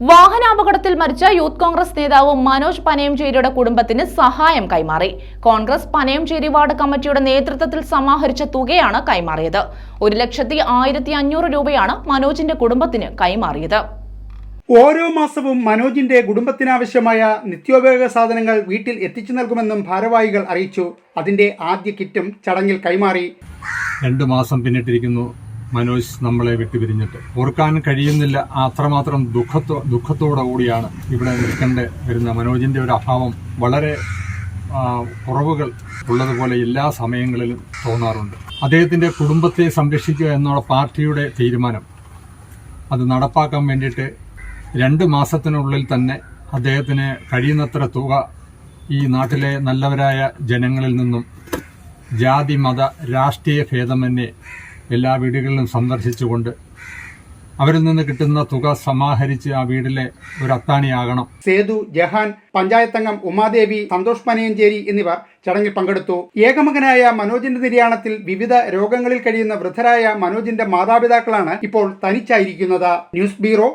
വാഹനാപകടത്തിൽ മരിച്ച യൂത്ത് കോൺഗ്രസ് നേതാവ് മനോജ് പനയംചേരിയുടെ കുടുംബത്തിന് സഹായം കൈമാറി. കോൺഗ്രസ് പനയംചേരി വാർഡ് കമ്മിറ്റിയുടെ നേതൃത്വത്തിൽ സമാഹരിച്ച തുകയാണ് കൈമാറിയത്. ഒരു ലക്ഷത്തി ആയിരത്തി അഞ്ഞൂറ് രൂപയാണ് മനോജിന്റെ കുടുംബത്തിന് കൈമാറിയത്. ഓരോ മാസവും മനോജിന്റെ കുടുംബത്തിനാവശ്യമായ നിത്യോപയോഗ സാധനങ്ങൾ വീട്ടിൽ എത്തിച്ചു നൽകുമെന്നും ഭാരവാഹികൾ അറിയിച്ചു. അതിന്റെ ആദ്യ കിറ്റും ചടങ്ങിൽ കൈമാറി. രണ്ടു മാസം പിന്നിട്ടിരിക്കുന്നു. മനോജ് നമ്മളെ വിട്ടുപിരിഞ്ഞിട്ട്. ഓർക്കാൻ കഴിയുന്നില്ല അത്രമാത്രം ദുഃഖത്തോ ദുഃഖത്തോടു കൂടിയാണ് ഇവിടെ നിൽക്കേണ്ട വരുന്ന മനോജിന്റെ ഒരു അഭാവം. വളരെ കുറവുകൾ ഉള്ളതുപോലെ എല്ലാ സമയങ്ങളിലും തോന്നാറുണ്ട്. അദ്ദേഹത്തിന്റെ കുടുംബത്തെ സംരക്ഷിക്കുക എന്നുള്ള പാർട്ടിയുടെ തീരുമാനം അത് നടപ്പാക്കാൻ വേണ്ടിയിട്ട് രണ്ട് മാസത്തിനുള്ളിൽ തന്നെ അദ്ദേഹത്തിന് കഴിയുന്നത്ര തുക ഈ നാട്ടിലെ നല്ലവരായ ജനങ്ങളിൽ നിന്നും ജാതി മത രാഷ്ട്രീയ ഭേദമന്യേ എല്ലാ വീടുകളിലും സന്ദർശിച്ചുകൊണ്ട് അവരിൽ നിന്ന് കിട്ടുന്ന തുക സമാഹരിച്ച് ആ വീടിലെ ഒരു അത്താണിയാകണം. സേതു ജഹാൻ പഞ്ചായത്തംഗം ഉമാദേവി സന്തോഷ് പനയഞ്ചേരി എന്നിവർ ചടങ്ങിൽ പങ്കെടുത്തു. ഏകമകനായ മനോജിന്റെ നിര്യാണത്തിൽ വിവിധ രോഗങ്ങളിൽ കഴിയുന്ന വൃദ്ധരായ മനോജിന്റെ മാതാപിതാക്കളാണ് ഇപ്പോൾ തനിച്ചായിരിക്കുന്നത്. News bureau